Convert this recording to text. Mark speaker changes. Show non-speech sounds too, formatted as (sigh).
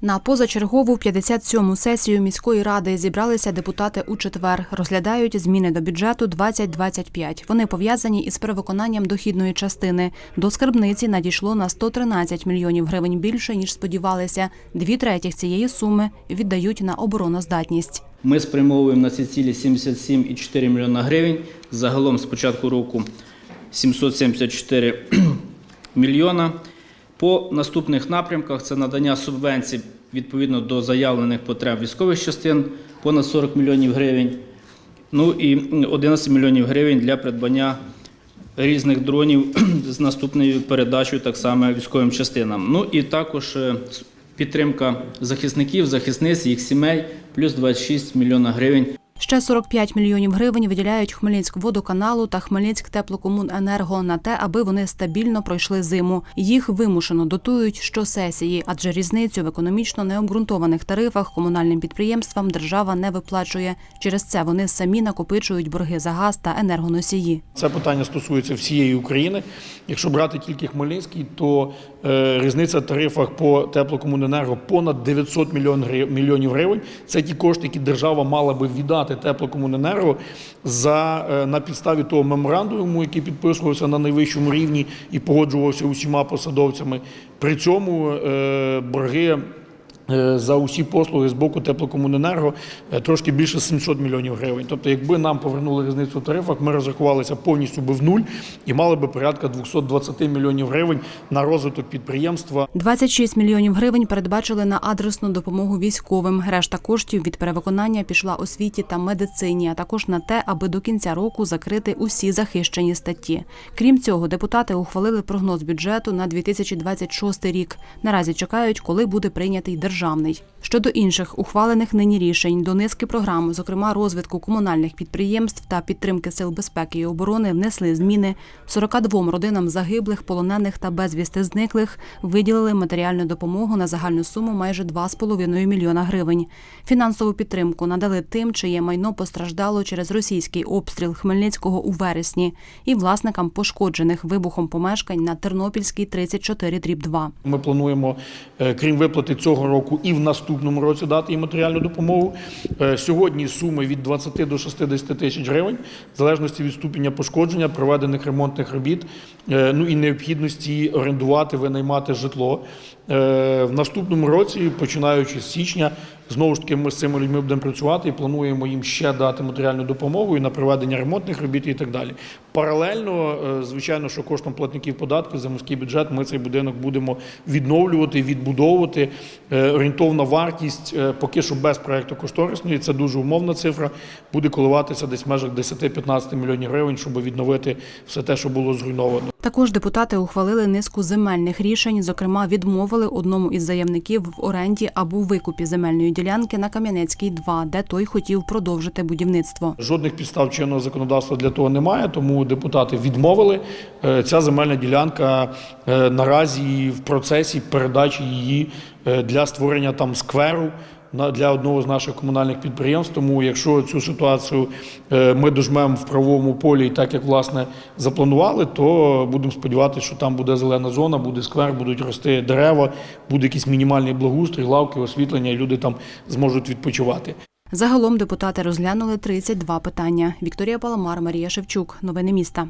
Speaker 1: На позачергову 57-му сесію міської ради зібралися депутати у четвер. Розглядають зміни до бюджету 2025. Вони пов'язані із перевиконанням дохідної частини. До скарбниці надійшло на 113 мільйонів гривень більше ніж сподівалися. Дві третіх цієї суми віддають на обороноздатність.
Speaker 2: Ми спрямовуємо на ці цілі 77,4 мільйона гривень. Загалом з початку року 774 (clears throat) мільйона. По наступних напрямках це надання субвенцій відповідно до заявлених потреб військових частин понад 40 мільйонів гривень. Ну і 11 мільйонів гривень для придбання різних дронів (clears throat) з наступною передачею так само військовим частинам. Ну і також е, підтримка захисників, захисниць, їх сімей, плюс 26 мільйона гривень
Speaker 1: Ще 45 мільйонів гривень виділяють Хмельницькводоканалу та Хмельницьктеплокомуненерго на те, аби вони стабільно пройшли зиму. Їх вимушено дотують щосесії, адже різницю в економічно необґрунтованих тарифах комунальним підприємствам держава не виплачує. Через це вони самі накопичують борги за газ та енергоносії.
Speaker 3: Це питання стосується всієї України. Якщо брати тільки Хмельницький, то різниця в тарифах по теплокомуненерго понад 900 мільйон мільйонів гривень. Це ті кошти, які держава мала би віддати теплокомуненерго за е, на підставі того меморандуму, який підписувався на найвищому рівні і погоджувався усіма посадовцями. При цьому е, борги. Е, За усі послуги з боку теплокомуненерго е, трошки більше 700 мільйонів гривень. Тобто, якби нам повернули різницю в тарифах, ми розрахувалися повністю би в нуль і мали би порядка 220 мільйонів гривень на розвиток підприємства.
Speaker 1: 26 мільйонів гривень передбачили на адресну допомогу військовим. Решта коштів від перевиконання пішла освіті та медицині, а також на те, аби до кінця року закрити усі захищені статті. Крім цього, депутати ухвалили прогноз бюджету на 2026 рік. Наразі чекають, коли буде прийнятий державний. Щодо інших ухвалених нині рішень до низки програм, зокрема розвитку комунальних підприємств та підтримки сил безпеки і оборони, внесли зміни. 42 родинам загиблих, полонених та безвісти зниклих виділили матеріальну допомогу на загальну суму майже 2,5 мільйона гривень. Фінансову підтримку надали тим, чиє майно постраждало через російський обстріл Хмельницького у вересні, і власникам пошкоджених вибухом помешкань на Тернопільській 34 дріб 2.
Speaker 3: Ми плануємо, е, крім виплати цього року, і в наступному році дати їм матеріальну допомогу. Е, Сьогодні суми від 20 до 60 тисяч гривень, в залежності від ступеня пошкодження, проведених ремонтних робіт, е, ну і необхідності орендувати, винаймати житло. Е, В наступному році, починаючи з січня, знову ж таки ми з цими людьми будемо працювати і плануємо їм ще дати матеріальну допомогу і на проведення ремонтних робіт і так далі. Паралельно, е, звичайно, що коштом платників податків за міський бюджет ми цей будинок будемо відновлювати, відбудовувати. Е, Орієнтовна вартість поки що без проекту кошторисної, це дуже умовна цифра, буде коливатися десь в межах 10-15 мільйонів гривень, щоб відновити все те, що було зруйновано.
Speaker 1: Також депутати ухвалили низку земельних рішень. Зокрема, відмовили одному із заявників в оренді або викупі земельної ділянки на Кам'янецькій 2, де той хотів продовжити будівництво.
Speaker 3: Жодних підстав чинного законодавства для того немає, тому депутати відмовили. Е, Ця земельна ділянка е, наразі в процесі передачі її е, для створення там скверу. Для одного з наших комунальних підприємств, тому якщо цю ситуацію е, ми дожмемо в правовому полі, і так як власне запланували, то будемо сподіватися, що там буде зелена зона, буде сквер, будуть рости дерева, буде якийсь мінімальний благоустрій, лавки, освітлення, і люди там зможуть відпочивати.
Speaker 1: Загалом депутати розглянули 32 питання. Вікторія Паламар, Марія Шевчук. Новини міста.